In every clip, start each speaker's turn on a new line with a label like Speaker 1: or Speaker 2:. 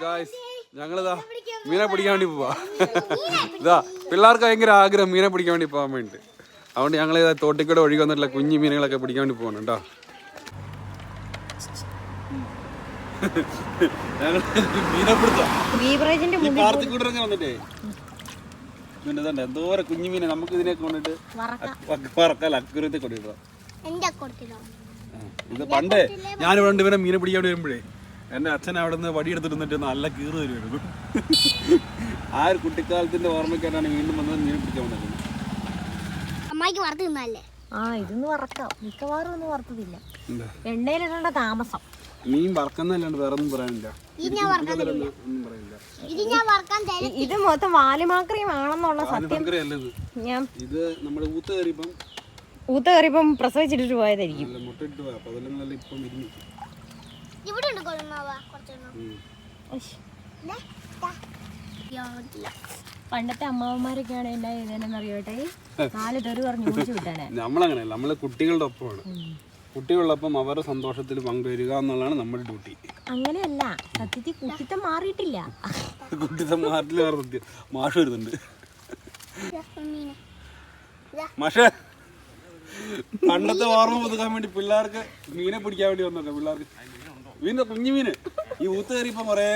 Speaker 1: Guys ഞങ്ങളിതാ മീനെ പിടിക്കാൻ വേണ്ടി പോവാ. ഇതാ പിള്ളേർക്ക് ഭയങ്കര ആഗ്രഹം മീനെ പിടിക്കാൻ വേണ്ടി പോകാൻ വേണ്ടി അതുകൊണ്ട് ഞങ്ങൾ ഇതാ തോട്ടിക്കൂടെ ഒഴുകി വന്നിട്ടില്ല കുഞ്ഞു മീനുകളൊക്കെ പിടിക്കാൻ വേണ്ടി പോകണം കേട്ടോ എന്തോരം കുഞ്ഞു മീനെ. നമുക്ക് ഇതിനെ കൊണ്ടിട്ട് വറക്കാൽ അക്കുരത്തെ ഇത് പണ്ടേ ഞാനിവിടെ ഇവനെ മീനെ പിടിക്കാൻ വരുമ്പോഴേ എന്റെ അച്ഛൻ അവിടെ നിന്ന് വടിയെടുത്തിട്ട് നല്ല കീറ് തരുമായിരുന്നു ആ ഒരു കുട്ടിക്കാലത്തിന്റെ ഓർമ്മയ്ക്കായിട്ടാണ് വീണ്ടും വന്നത് മീൻ പിടിക്കാൻ വന്നത്.
Speaker 2: അമ്മായിക്ക് വറുത്ത് തിന്നല്ലേ?
Speaker 3: ആ ഇതൊന്ന് വറക്കാം. മിക്കവാറും ഒന്നും വറുത്തതില്ല. എണ്ണയിലിടേണ്ട താമസം.
Speaker 1: മീൻ വറക്കുന്നല്ലാണ്ട് വേറെ ഒന്നും പറയാനില്ല.
Speaker 2: ഇത് ഞാൻ വറക്കാൻ തരില്ല
Speaker 1: ഒന്നും പറയാനില്ല.
Speaker 2: ഇത് ഞാൻ വറക്കാൻ തരും
Speaker 3: ഇത് മൊത്തം വാലിമാക്രിയം ആണെന്നുള്ള സത്യം.
Speaker 1: അല്ല ഇത്.
Speaker 3: ഞാൻ
Speaker 1: ഇത് നമ്മുടെ ഊത്ത് കയറിയപ്പം
Speaker 3: ഊത്ത കയറിയപ്പം പ്രസവിച്ചിട്ടിട്ട് പോയതായിരിക്കും.
Speaker 1: നല്ല മുട്ടയിട്ട് പോയി അപ്പൊ അതെല്ലാം നല്ല ഇപ്പം ഇരുന്നു
Speaker 2: ഇവിടെ ഉണ്ട് കൊള്ളുമാവ കുറച്ചെണ്ണം.
Speaker 3: പണ്ടത്തെ അമ്മാവന്മാരൊക്കെയാണ് എന്നാ ചെയ്തേനെന്ന് അറിയട്ടെ നാല് തെറി പറഞ്ഞു ഓടിച്ചു വിട്ടാനെ.
Speaker 1: നമ്മളങ്ങനെയല്ല നമ്മൾ കുട്ടികളുടെ ഒപ്പമാണ്. കുട്ടികളൊപ്പം അവരുടെ സന്തോഷത്തിൽ പങ്കുവരിക എന്നുള്ളതാണ് നമ്മുടെ ഡ്യൂട്ടി.
Speaker 3: അങ്ങനെയല്ല സത്യത്തിൽ കുട്ടിത്തം മാറിയിട്ടില്ല.
Speaker 1: കുട്ടിത്തം മാറിയില്ല വേറെ സത്യം. മാഷ് വരുന്നുണ്ട്. മാഷേ പണ്ടത്തെ ഓർമ്മ പുതുക്കാൻ വേണ്ടി പിള്ളേർക്ക് മീനെ പിടിക്കാൻ വേണ്ടി വന്നോട്ടെ പിള്ളേർക്ക്. മീന കുഞ്ഞു മീന് ഈ ഊത്ത് കയറി ഇപ്പൊ കൊറേ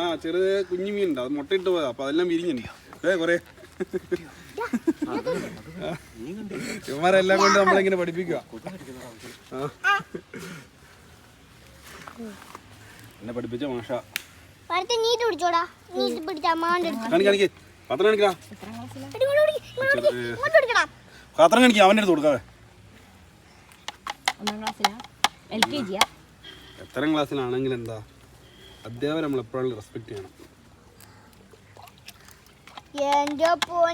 Speaker 1: ആ ചെറിയ കുഞ്ഞു ഉണ്ട്. അത് മുട്ടയിട്ട് പോയതാ. അപ്പൊ അതെല്ലാം വിരിഞ്ഞുണ്ട് ഏ കൊറേ. ഇവന്മാരെല്ലാം കൊണ്ട് നമ്മളിങ്ങനെ പഠിപ്പിക്കുക. എന്നെ പഠിപ്പിച്ച മാഷ. കാണിക്ക് പത്രം കാണിക്ക് അവന്റെ അടുത്ത് കൊടുക്കാതെ
Speaker 3: ഒന്നാം ക്ലാസ്സിലാ. എൽ കെ ജിയാ.
Speaker 1: എത്രാം ക്ലാസ്സിലാണെങ്കിൽ എന്താ? അധ്യാപകർ നമ്മൾ എപ്പോഴും റെസ്പെക്ട് ചെയ്യണം.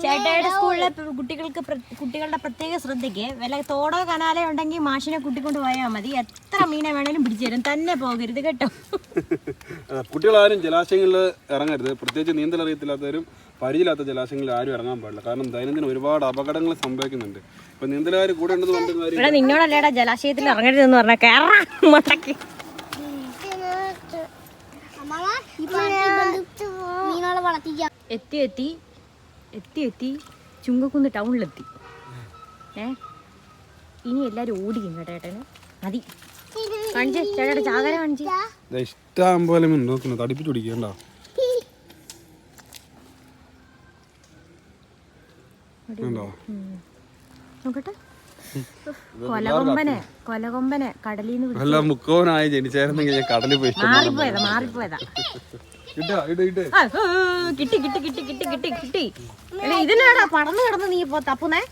Speaker 3: ചേട്ടായുടെ സ്കൂളിലെ കുട്ടികൾക്ക് കുട്ടികളുടെ പ്രത്യേക ശ്രദ്ധയ്ക്ക് വല്ല തോടോ കനാലോ ഉണ്ടെങ്കിൽ മാഷിനെ കൂട്ടിക്കൊണ്ട് പോയാൽ മതി. എത്ര മീനെ വേണേലും പിടിച്ചു തരും. തന്നെ പോകരുത് കേട്ടോ.
Speaker 1: കുട്ടികളാരും ജലാശയങ്ങളിൽ ഇറങ്ങരുത്. പ്രത്യേകിച്ച് നീന്തൽ അറിയത്തില്ലാത്തവരും പരിചയമില്ലാത്ത ജലാശയങ്ങളിൽ ആരും ഇറങ്ങാൻ പാടില്ല. കാരണം ദൈനംദിനം ഒരുപാട് അപകടങ്ങൾ സംഭവിക്കുന്നുണ്ട്. ഇപ്പൊ നീന്തലുകാർ കൂടെ ഉണ്ടെന്ന് പറഞ്ഞ
Speaker 3: നിന്നോടല്ലേടാ ജലാശയത്തിൽ ഇറങ്ങരുതെന്ന് മട്ടക്ക്
Speaker 2: ഈ പാർട്ടി മീനുകളെ വളർത്തിക്കാം.
Speaker 3: എത്തി എത്തി. എത്തി എത്തി. ചുങ്കക്കുന്ന് ടൗണിലെത്തി. ഏ? ഇനി എല്ലാരും ഓടിക്കും കേട്ടോ ഏട്ടന്. മതി. കാണിച്ചേ ചേട്ടാ ചാകര കാണിച്ചേ.
Speaker 1: ദേ ഇഷ്ടം പോലെ നോക്കുന്നു. തടിപ്പിച്ച് പിടിക്കണ്ട.
Speaker 3: നോക്കട്ടെ. കൊലകൊമ്പനെ കൊലകൊമ്പനെ കടലിൽ നിന്ന്
Speaker 1: മുക്കോനായി ജനിച്ചായിരുന്നെങ്കിൽ ഞാൻ പോയി.
Speaker 3: മാറിപ്പോയതാ മാറിപ്പോയതാ. കിട്ടി കിട്ടി കിട്ടി കിട്ടി കിട്ടി കിട്ടി. എടാ ഇതിനാടാ പടന്നു കിടന്ന് നീ ഇപ്പൊ തപ്പുന്നേ?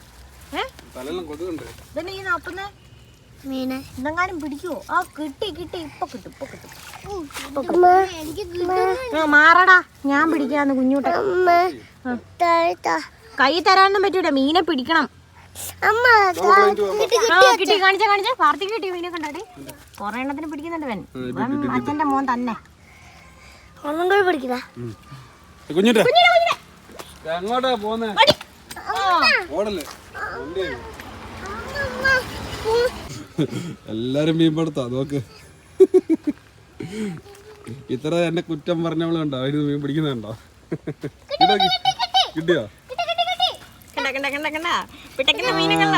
Speaker 3: ഈ തപ്പുന്നേ
Speaker 2: മീനെ.
Speaker 3: ഇതെങ്ങാനും പിടിക്കുവോ? ആ കിട്ടി കിട്ടി. ഇപ്പൊ കിട്ടും ഇപ്പൊ കിട്ടും. മാറടാ. ഞാൻ പിടിക്കാന്ന് കുഞ്ഞൂട്ട കൈ തരാനൊന്നും പറ്റൂല. മീനെ പിടിക്കണം. കിട്ടി കാണിച്ച കാണിച്ച. കിട്ടി മീനെ കണ്ടാടി. കൊറേ എണ്ണത്തിന് പിടിക്കുന്നുണ്ട് അവൻ ഇവൻ അച്ഛന്റെ മോൻ തന്നെ.
Speaker 2: ഒന്നും കൂടി പിടിക്കതാ
Speaker 1: കുഞ്ഞിട്ട് എങ്ങോട്ടാ പോന്നേ. ഓടല്ലേ. എല്ലാരും മീൻ പടുത്താ? നോക്ക്. ഇത്ര എന്നെ കുറ്റം പറഞ്ഞവളുണ്ടോ? അവർ മീൻ പിടിക്കുന്നുണ്ടോ? കിട്ടിയോ?
Speaker 3: കണ്ട കണ്ട കണ്ട പിട്ടക്കുന്ന മീനെ കണ്ട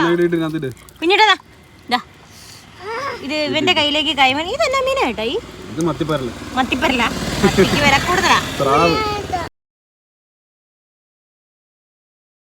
Speaker 3: ഇത് ഇവന്റെ കയ്യിലേക്ക് കൈമണി ഇതെന്നാ മീനാ കേട്ടോ ഈ?
Speaker 1: മത്തിപ്പരൽ. മത്തിപ്പരല.
Speaker 3: മത്തിക്ക് വില കൂടുതലാ.